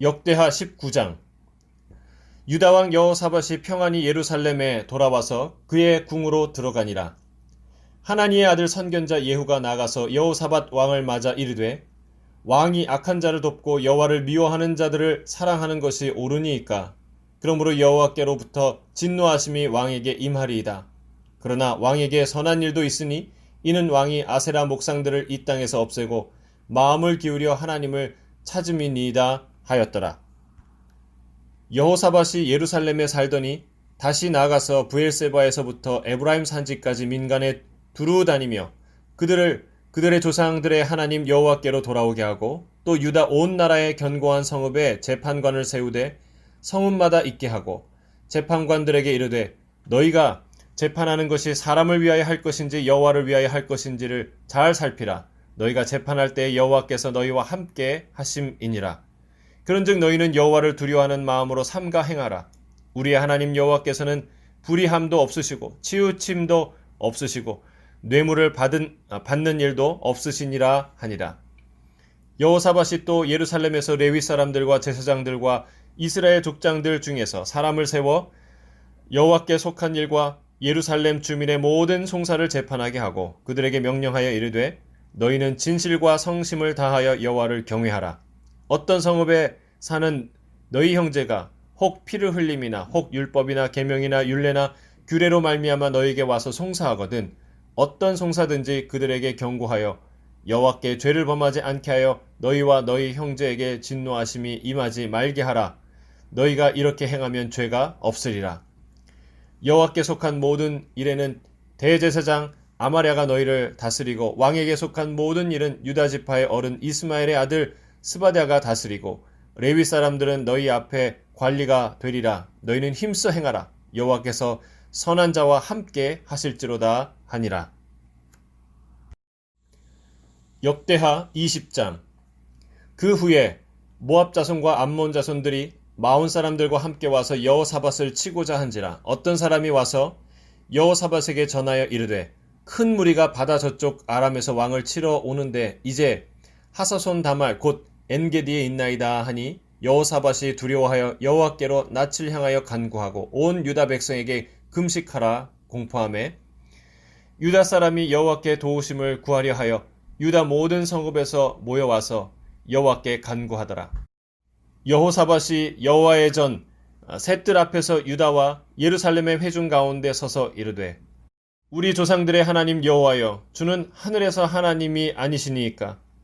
역대하 19장 유다 왕 여호사밧이 평안히 예루살렘에 돌아와서 그의 궁으로 들어가니라. 하나니의 아들 선견자 예후가 나가서 여호사밧 왕을 맞아 이르되 왕이 악한 자를 돕고 여호와를 미워하는 자들을 사랑하는 것이 옳으니이까 그러므로 여호와께로부터 진노하심이 왕에게 임하리이다. 그러나 왕에게 선한 일도 있으니 이는 왕이 아세라 목상들을 이 땅에서 없애고 마음을 기울여 하나님을 찾음이니이다 하였더라. 여호사밧이 예루살렘에 살더니 다시 나가서 부엘세바에서부터 에브라임 산지까지 민간에 두루 다니며 그들을 그들의 조상들의 하나님 여호와께로 돌아오게 하고 또 유다 온 나라의 견고한 성읍에 재판관을 세우되 성읍마다 있게 하고 재판관들에게 이르되 너희가 재판하는 것이 사람을 위하여 할 것인지 여호와를 위하여 할 것인지를 잘 살피라 너희가 재판할 때 여호와께서 너희와 함께 하심이니라 그런즉 너희는 여호와를 두려워하는 마음으로 삼가 행하라 우리의 하나님 여호와께서는 불의함도 없으시고 치우침도 없으시고 뇌물을 받은 아, 받는 일도 없으시니라 하니라 여호사밧이 또 예루살렘에서 레위 사람들과 제사장들과 이스라엘 족장들 중에서 사람을 세워 여호와께 속한 일과 예루살렘 주민의 모든 송사를 재판하게 하고 그들에게 명령하여 이르되 너희는 진실과 성심을 다하여 여호와를 경외하라. 어떤 성읍에 사는 너희 형제가 혹 피를 흘림이나 혹 율법이나 계명이나 율례나 규례로 말미암아 너희에게 와서 송사하거든 어떤 송사든지 그들에게 경고하여 여호와께 죄를 범하지 않게 하여 너희와 너희 형제에게 진노하심이 임하지 말게 하라. 너희가 이렇게 행하면 죄가 없으리라. 여호와께 속한 모든 일에는 대제사장 아마랴가 너희를 다스리고 왕에게 속한 모든 일은 유다 지파의 어른 이스마엘의 아들 스바랴가 다스리고 레위 사람들은 너희 앞에 관리가 되리라. 너희는 힘써 행하라. 여호와께서 선한 자와 함께 하실지로다 하니라. 역대하 20장. 그 후에 모압 자손과 암몬 자손들이 마온 사람들과 함께 와서 여호사밧을 치고자 한지라. 어떤 사람이 와서 여호사밧에게 전하여 이르되 큰 무리가 바다 저쪽 아람에서 왕을 치러 오는데 이제 하사손 다말 곧 엔게디에 있나이다 하니 여호사밧이 두려워하여 여호와께로 낯을 향하여 간구하고 온 유다 백성에게 금식하라 공포함에 유다 사람이 여호와께 도우심을 구하려 하여 유다 모든 성읍에서 모여와서 여호와께 간구하더라. 여호사밧이 여호와의 전 셋들 앞에서 유다와 예루살렘의 회중 가운데 서서 이르되 우리 조상들의 하나님 여호와여 주는 하늘에서 하나님이 아니시니이까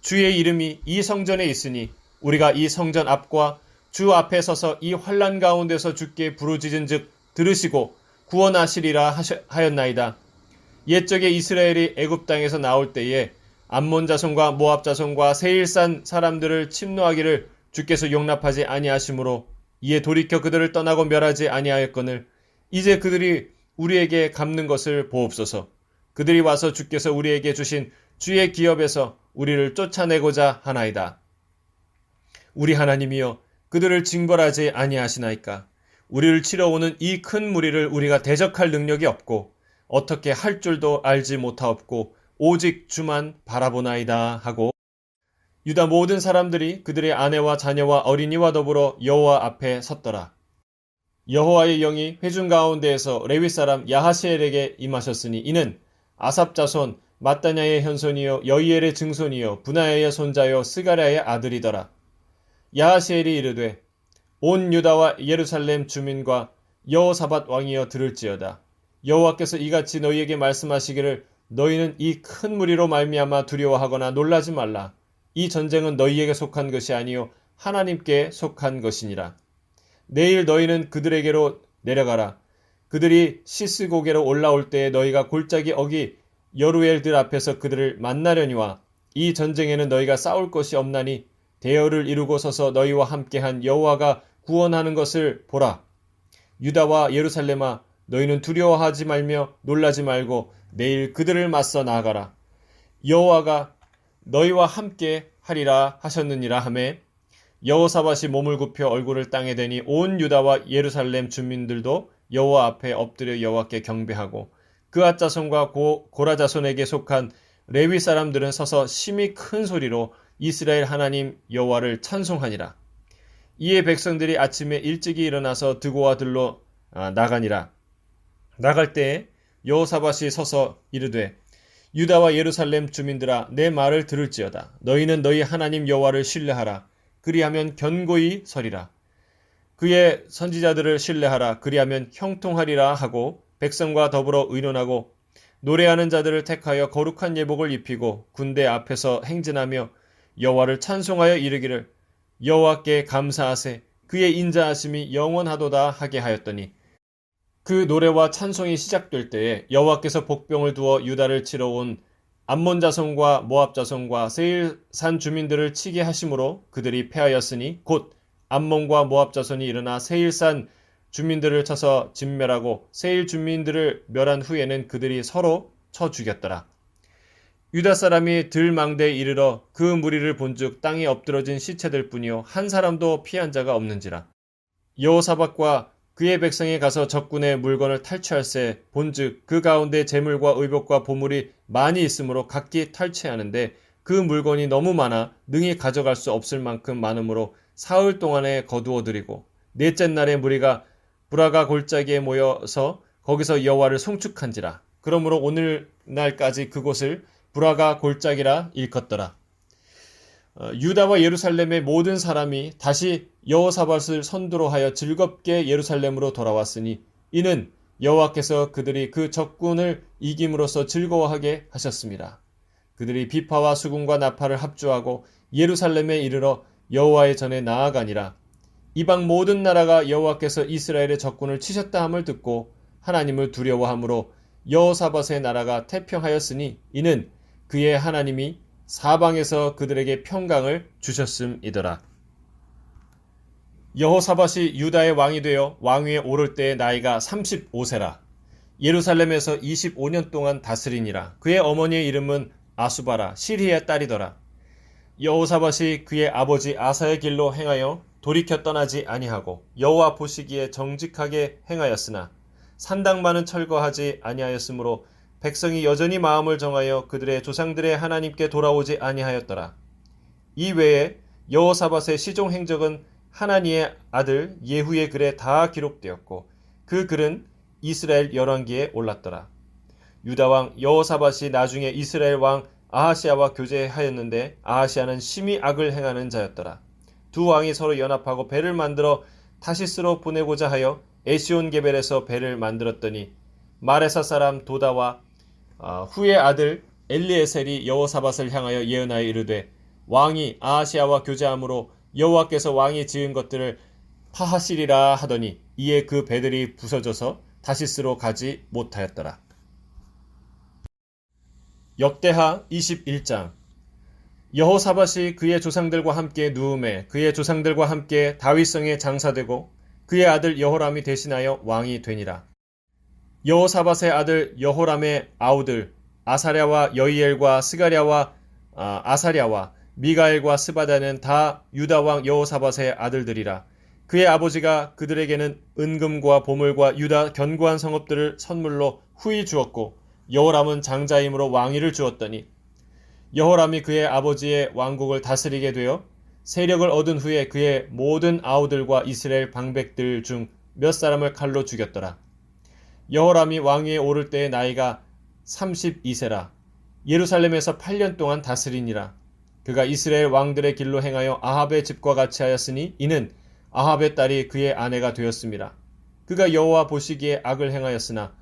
주의 이름이 이 성전에 있으니 우리가 이 성전 앞과 주 앞에 서서 이 환란 가운데서 주께 부르짖은즉 들으시고 구원하시리라 하였나이다. 옛적에 이스라엘이 애굽 땅에서 나올 때에 암몬 자손과 모압 자손과 세일산 사람들을 침노하기를 주께서 용납하지 아니하심으로 이에 돌이켜 그들을 떠나고 멸하지 아니하였거늘 이제 그들이 우리에게 갚는 것을 보옵소서. 그들이 와서 주께서 우리에게 주신 주의 기업에서 우리를 쫓아내고자 하나이다. 우리 하나님이여 그들을 징벌하지 아니하시나이까. 우리를 치러 오는 이 큰 무리를 우리가 대적할 능력이 없고 어떻게 할 줄도 알지 못하옵고 오직 주만 바라보나이다 하고 유다 모든 사람들이 그들의 아내와 자녀와 어린이와 더불어 여호와 앞에 섰더라. 여호와의 영이 회중 가운데에서 레위 사람 야하시엘에게 임하셨으니 이는 아삽 자손 마따냐의 현손이요 여이엘의 증손이요 분하야의 손자요 스가랴의 아들이더라. 야하시엘이 이르되 온 유다와 예루살렘 주민과 여호사밧 왕이여 들을지어다. 여호와께서 이같이 너희에게 말씀하시기를 너희는 이 큰 무리로 말미암아 두려워하거나 놀라지 말라. 이 전쟁은 너희에게 속한 것이 아니요 하나님께 속한 것이니라. 내일 너희는 그들에게로 내려가라. 그들이 시스 고개로 올라올 때에 너희가 골짜기 어기 여루엘들 앞에서 그들을 만나려니와 이 전쟁에는 너희가 싸울 것이 없나니 대열을 이루고 서서 너희와 함께한 여호와가 구원하는 것을 보라. 유다와 예루살렘아 너희는 두려워하지 말며 놀라지 말고 내일 그들을 맞서 나아가라. 여호와가 너희와 함께 하리라 하셨느니라 하매 여호사밧이 몸을 굽혀 얼굴을 땅에 대니 온 유다와 예루살렘 주민들도 여호와 앞에 엎드려 여호와께 경배하고 그앗 자손과 고, 고라 자손에게 속한 레위 사람들은 서서 심히 큰 소리로 이스라엘 하나님 여호와를 찬송하니라. 이에 백성들이 아침에 일찍이 일어나서 드고와 들로 아, 나가니라. 나갈 때에 여호사밧이 서서 이르되 유다와 예루살렘 주민들아 내 말을 들을지어다. 너희는 너희 하나님 여호와를 신뢰하라. 그리하면 견고히 서리라. 그의 선지자들을 신뢰하라. 그리하면 형통하리라 하고 백성과 더불어 의논하고 노래하는 자들을 택하여 거룩한 예복을 입히고 군대 앞에서 행진하며 여호와를 찬송하여 이르기를 여호와께 감사하세. 그의 인자하심이 영원하도다 하게 하였더니 그 노래와 찬송이 시작될 때에 여호와께서 복병을 두어 유다를 치러 온 암몬 자손과 모압 자손과 세일 산 주민들을 치게 하심으로 그들이 패하였으니 곧 암몬과 모압 자손이 일어나 세일 산 주민들을 쳐서 진멸하고 세일 주민들을 멸한 후에는 그들이 서로 쳐 죽였더라. 유다 사람이 들망대에 이르러 그 무리를 본즉 땅에 엎드러진 시체들 뿐이요 한 사람도 피한 자가 없는지라. 여호사박과 그의 백성이 가서 적군의 물건을 탈취할세 본즉 그 가운데 재물과 의복과 보물이 많이 있으므로 각기 탈취하는데 그 물건이 너무 많아 능히 가져갈 수 없을 만큼 많으므로 사흘 동안에 거두어 드리고 넷째 날에 무리가 브라가 골짜기에 모여서 거기서 여호와를 송축한지라 그러므로 오늘날까지 그곳을 브라가 골짜기라 일컫더라. 어, 유다와 예루살렘의 모든 사람이 다시 여호사밧을 선두로 하여 즐겁게 예루살렘으로 돌아왔으니 이는 여호와께서 그들이 그 적군을 이김으로써 즐거워하게 하셨습니다. 그들이 비파와 수군과 나팔을 합주하고 예루살렘에 이르러 여호와의 전에 나아가니라. 이방 모든 나라가 여호와께서 이스라엘의 적군을 치셨다 함을 듣고 하나님을 두려워함으로 여호사밧의 나라가 태평하였으니 이는 그의 하나님이 사방에서 그들에게 평강을 주셨음이더라. 여호사밧이 유다의 왕이 되어 왕위에 오를 때의 나이가 35세라. 예루살렘에서 25년 동안 다스리니라. 그의 어머니의 이름은 아수바라 시리의 딸이더라. 여호사밧이 그의 아버지 아사의 길로 행하여 돌이켜 떠나지 아니하고 여호와 보시기에 정직하게 행하였으나 산당만은 철거하지 아니하였으므로 백성이 여전히 마음을 정하여 그들의 조상들의 하나님께 돌아오지 아니하였더라. 이 외에 여호사밧의 시종 행적은 하나니의 아들 예후의 글에 다 기록되었고 그 글은 이스라엘 열왕기에 올랐더라. 유다 왕 여호사밧이 나중에 이스라엘 왕 아하시아와 교제하였는데 아하시아는 심히 악을 행하는 자였더라. 두 왕이 서로 연합하고 배를 만들어 타시스로 보내고자 하여 에시온 게벨에서 배를 만들었더니 마레사 사람 도다와 어, 후의 아들 엘리에셀이 여호사밧을 향하여 예언하여 이르되 왕이 아하시아와 교제함으로 여호와께서 왕이 지은 것들을 파하시리라 하더니 이에 그 배들이 부서져서 다시스로 가지 못하였더라. 역대하 21장 여호사밧이 그의 조상들과 함께 누움에 그의 조상들과 함께 다윗성에 장사되고 그의 아들 여호람이 대신하여 왕이 되니라. 여호사밧의 아들 여호람의 아우들 아사랴와 여이엘과 스가랴와 아, 아사랴와 미가엘과 스바다는 다 유다 왕 여호사밧의 아들들이라. 그의 아버지가 그들에게는 은금과 보물과 유다 견고한 성읍들을 선물로 후히 주었고 여호람은 장자임으로 왕위를 주었더니 여호람이 그의 아버지의 왕국을 다스리게 되어 세력을 얻은 후에 그의 모든 아우들과 이스라엘 방백들 중 몇 사람을 칼로 죽였더라. 여호람이 왕위에 오를 때의 나이가 32세라. 예루살렘에서 8년 동안 다스리니라. 그가 이스라엘 왕들의 길로 행하여 아합의 집과 같이 하였으니 이는 아합의 딸이 그의 아내가 되었습니다. 그가 여호와 보시기에 악을 행하였으나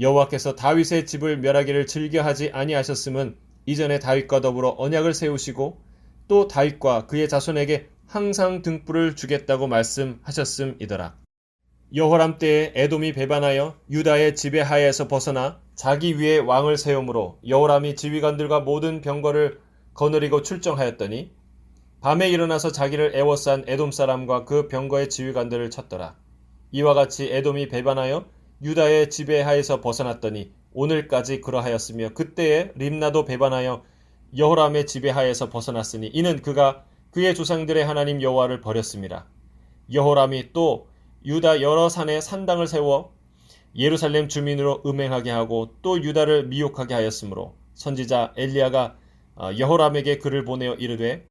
여호와께서 다윗의 집을 멸하기를 즐겨하지 아니하셨음은 이전에 다윗과 더불어 언약을 세우시고 또 다윗과 그의 자손에게 항상 등불을 주겠다고 말씀하셨음이더라. 여호람 때에 에돔이 배반하여 유다의 지배하에서 벗어나 자기 위에 왕을 세우므로 여호람이 지휘관들과 모든 병거를 거느리고 출정하였더니 밤에 일어나서 자기를 애워싼 에돔 사람과 그 병거의 지휘관들을 쳤더라. 이와 같이 에돔이 배반하여 유다의 지배하에서 벗어났더니 오늘까지 그러하였으며 그때에 림나도 배반하여 여호람의 지배하에서 벗어났으니 이는 그가 그의 조상들의 하나님 여호와를 버렸습니다. 여호람이 또 유다 여러 산에 산당을 세워 예루살렘 주민으로 음행하게 하고 또 유다를 미혹하게 하였으므로 선지자 엘리야가 어, 여호람에게 글을 보내어 이르되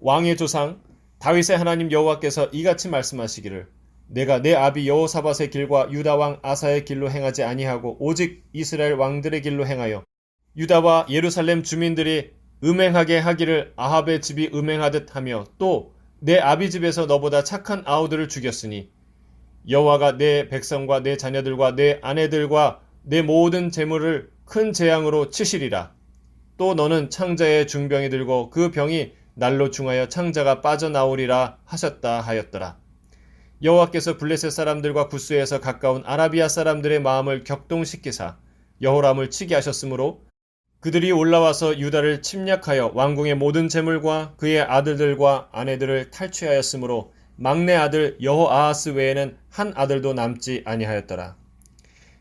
왕의 조상 다윗의 하나님 여호와께서 이같이 말씀하시기를 내가 내 아비 여호사밧의 길과 유다 왕 아사의 길로 행하지 아니하고 오직 이스라엘 왕들의 길로 행하여 유다와 예루살렘 주민들이 음행하게 하기를 아합의 집이 음행하듯 하며 또 내 아비 집에서 너보다 착한 아우들을 죽였으니 여호와가 내 백성과 내 자녀들과 내 아내들과 내 모든 재물을 큰 재앙으로 치시리라. 또 너는 창자의 중병이 들고 그 병이 날로 중하여 창자가 빠져나오리라 하셨다 하였더라. 여호와께서 블레셋 사람들과 구스에서 가까운 아라비아 사람들의 마음을 격동시키사 여호람을 치게 하셨으므로 그들이 올라와서 유다를 침략하여 왕궁의 모든 재물과 그의 아들들과 아내들을 탈취하였으므로 막내 아들 여호아하스 외에는 한 아들도 남지 아니하였더라.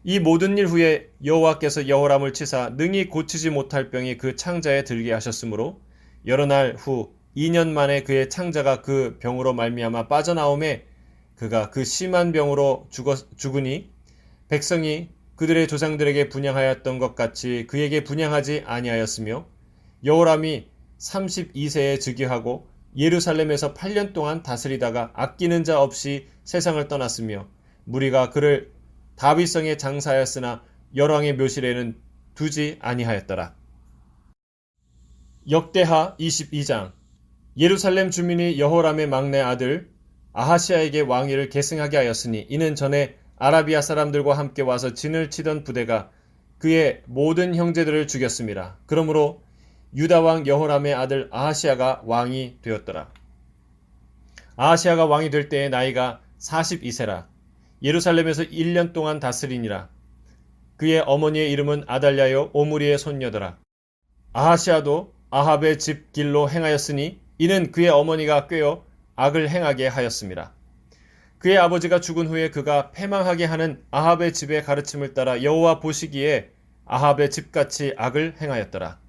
이 모든 일 후에 여호와께서 여호람을 치사 능히 고치지 못할 병이 그 창자에 들게 하셨으므로 여러 날 후 2년 만에 그의 창자가 그 병으로 말미암아 빠져나오매 그가 그 심한 병으로 죽었, 죽으니 백성이 그들의 조상들에게 분양하였던 것 같이 그에게 분양하지 아니하였으며 여호람이 32세에 즉위하고 예루살렘에서 8년 동안 다스리다가 아끼는 자 없이 세상을 떠났으며 무리가 그를 다윗성에 장사하였으나 열왕의 묘실에는 두지 아니하였더라. 역대하 22장 예루살렘 주민이 여호람의 막내 아들 아하시아에게 왕위를 계승하게 하였으니 이는 전에 아라비아 사람들과 함께 와서 진을 치던 부대가 그의 모든 형제들을 죽였습니다. 그러므로 유다 왕 여호람의 아들 아하시아가 왕이 되었더라. 아하시아가 왕이 될 때의 나이가 42세라. 예루살렘에서 1년 동안 다스리니라. 그의 어머니의 이름은 아달랴요 오므리의 손녀더라. 아하시아도 아합의 집 길로 행하였으니 이는 그의 어머니가 꿰어 악을 행하게 하였습니다. 그의 아버지가 죽은 후에 그가 패망하게 하는 아합의 집의 가르침을 따라 여호와 보시기에 아합의 집같이 악을 행하였더라.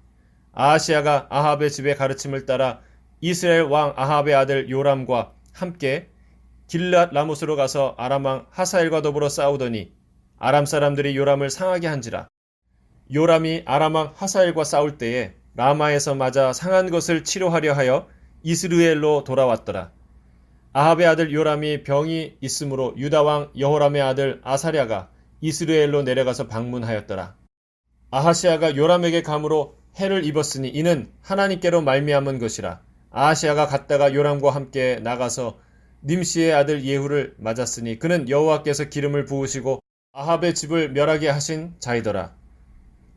아하시아가 아합의 집의 가르침을 따라 이스라엘 왕 아합의 아들 요람과 함께 길랏 라못으로 가서 아람 왕 하사엘과 더불어 싸우더니 아람 사람들이 요람을 상하게 한지라. 요람이 아람 왕 하사엘과 싸울 때에 라마에서 맞아 상한 것을 치료하려 하여 이스르엘로 돌아왔더라. 아합의 아들 요람이 병이 있으므로 유다 왕 여호람의 아들 아사랴가 이스라엘로 내려가서 방문하였더라. 아하시아가 요람에게 감으로 해를 입었으니 이는 하나님께로 말미암은 것이라. 아하시아가 갔다가 요람과 함께 나가서 님시의 아들 예후를 맞았으니 그는 여호와께서 기름을 부으시고 아합의 집을 멸하게 하신 자이더라.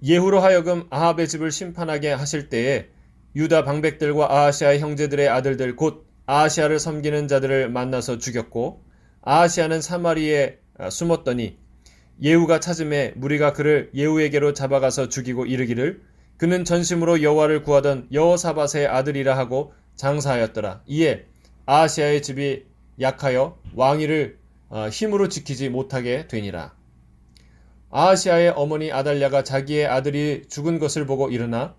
예후로 하여금 아합의 집을 심판하게 하실 때에 유다 방백들과 아하시아의 형제들의 아들들 곧 아하시아를 섬기는 자들을 만나서 죽였고 아하시아는 사마리에 숨었더니 예후가 찾음에 무리가 그를 예후에게로 잡아가서 죽이고 이르기를 그는 전심으로 여호와를 구하던 여호사밧의 아들이라 하고 장사하였더라. 이에 아하시아의 집이 약하여 왕위를 힘으로 지키지 못하게 되니라. 아하시아의 어머니 아달랴가 자기의 아들이 죽은 것을 보고 일어나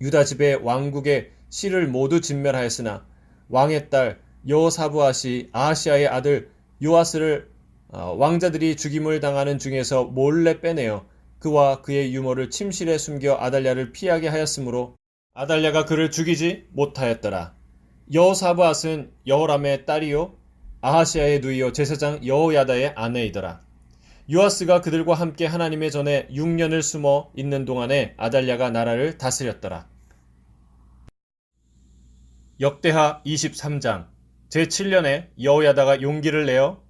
유다 집의 왕국의 씨를 모두 진멸하였으나 왕의 딸 여호사부아시 아하시아의 아들 요아스를 왕자들이 죽임을 당하는 중에서 몰래 빼내어 그와 그의 유모를 침실에 숨겨 아달랴를 피하게 하였으므로 아달랴가 그를 죽이지 못하였더라. 여호사부앗은 여호람의 딸이요 아하시아의 누이요 제사장 여호야다의 아내이더라. 요아스가 그들과 함께 하나님의 전에 6년을 숨어 있는 동안에 아달랴가 나라를 다스렸더라. 역대하 23장 제7년에 여호야다가 용기를 내어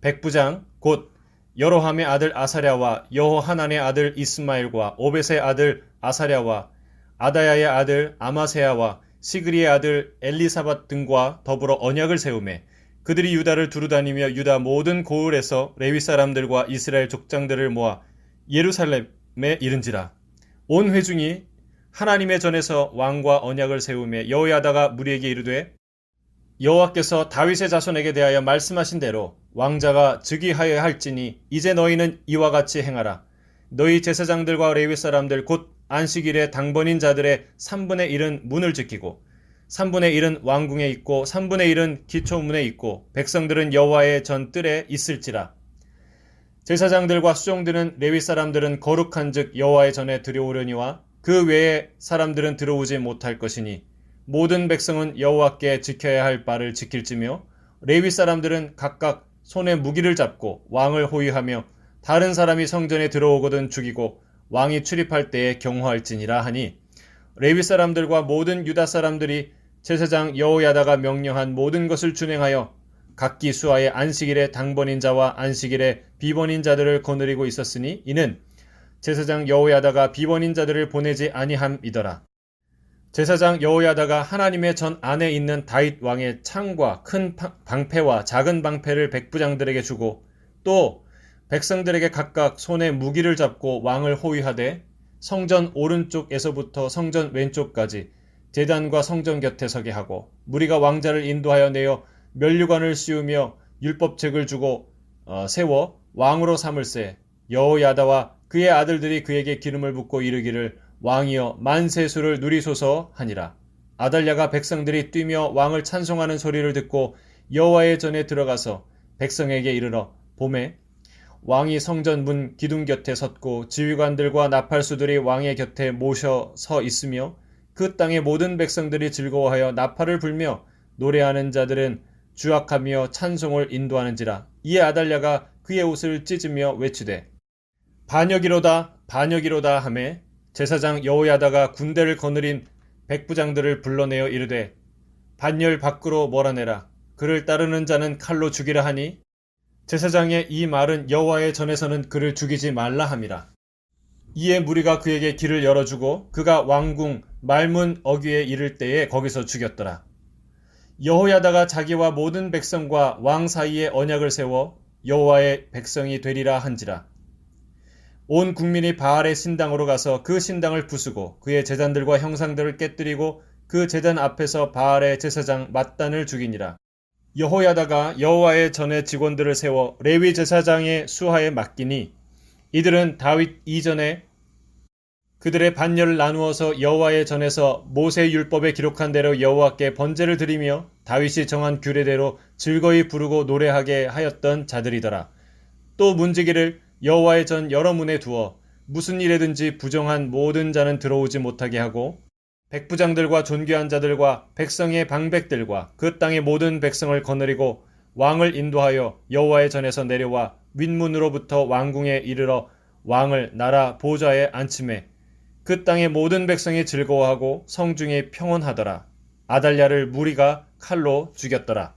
백부장 곧 여로함의 아들 아사랴와 여호하난의 아들 이스마엘과 오벳의 아들 아사랴와 아다야의 아들 아마세야와 시그리의 아들 엘리사밧 등과 더불어 언약을 세우매 그들이 유다를 두루다니며 유다 모든 고을에서 레위 사람들과 이스라엘 족장들을 모아 예루살렘에 이른지라. 온 회중이 하나님의 전에서 왕과 언약을 세우며 여호야다가 무리에게 이르되 여호와께서 다윗의 자손에게 대하여 말씀하신 대로 왕자가 즉위하여야 할지니 이제 너희는 이와 같이 행하라. 너희 제사장들과 레위 사람들 곧 안식일에 당번인 자들의 3분의 1은 문을 지키고 3분의 1은 왕궁에 있고 3분의 1은 기초문에 있고 백성들은 여호와의 전 뜰에 있을지라. 제사장들과 수종드는 레위 사람들은 거룩한즉 여호와의 전에 들여오려니와 그 외에 사람들은 들어오지 못할 것이니 모든 백성은 여호와께 지켜야 할 바를 지킬지며 레위 사람들은 각각 손에 무기를 잡고 왕을 호위하며 다른 사람이 성전에 들어오거든 죽이고 왕이 출입할 때에 경호할지니라 하니 레위 사람들과 모든 유다 사람들이 제사장 여호야다가 명령한 모든 것을 준행하여 각기 수하의 안식일에 당번인 자와 안식일에 비번인 자들을 거느리고 있었으니 이는 제사장 여호야다가 비번인 자들을 보내지 아니함이더라. 제사장 여호야다가 하나님의 전 안에 있는 다윗 왕의 창과 큰 방패와 작은 방패를 백부장들에게 주고 또 백성들에게 각각 손에 무기를 잡고 왕을 호위하되 성전 오른쪽에서부터 성전 왼쪽까지 제단과 성전 곁에 서게 하고 무리가 왕자를 인도하여 내어 면류관을 씌우며 율법책을 주고 어, 세워 왕으로 삼을세 여호야다와 그의 아들들이 그에게 기름을 붓고 이르기를 왕이여 만세수를 누리소서 하니라. 아달랴가 백성들이 뛰며 왕을 찬송하는 소리를 듣고 여호와의 전에 들어가서 백성에게 이르러 봄에 왕이 성전 문 기둥 곁에 섰고 지휘관들과 나팔수들이 왕의 곁에 모셔 서 있으며 그 땅의 모든 백성들이 즐거워하여 나팔을 불며 노래하는 자들은 주악하며 찬송을 인도하는지라 이에 아달랴가 그의 옷을 찢으며 외치되 반역이로다 반역이로다 하매 제사장 여호야다가 군대를 거느린 백부장들을 불러내어 이르되 반열 밖으로 몰아내라. 그를 따르는 자는 칼로 죽이라 하니 제사장의 이 말은 여호와의 전에서는 그를 죽이지 말라 함이라. 이에 무리가 그에게 길을 열어주고 그가 왕궁 말문 어귀에 이를 때에 거기서 죽였더라. 여호야다가 자기와 모든 백성과 왕 사이에 언약을 세워 여호와의 백성이 되리라 한지라 온 국민이 바알의 신당으로 가서 그 신당을 부수고 그의 제단들과 형상들을 깨뜨리고 그 제단 앞에서 바알의 제사장 mat단을 죽이니라. 여호야다가 여호와의 전에 직원들을 세워 레위 제사장의 수하에 맡기니 이들은 다윗 이전에 그들의 반열을 나누어서 여호와의 전에서 모세 율법에 기록한 대로 여호와께 번제를 드리며 다윗이 정한 규례대로 즐거이 부르고 노래하게 하였던 자들이더라. 또 문지기를 여호와의 전 여러 문에 두어 무슨 일에든지 부정한 모든 자는 들어오지 못하게 하고 백부장들과 존귀한 자들과 백성의 방백들과 그 땅의 모든 백성을 거느리고 왕을 인도하여 여호와의 전에서 내려와 윗문으로부터 왕궁에 이르러 왕을 나라 보좌에 앉힘에 그 땅의 모든 백성이 즐거워하고 성중에 평온하더라. 아달랴를 무리가 칼로 죽였더라.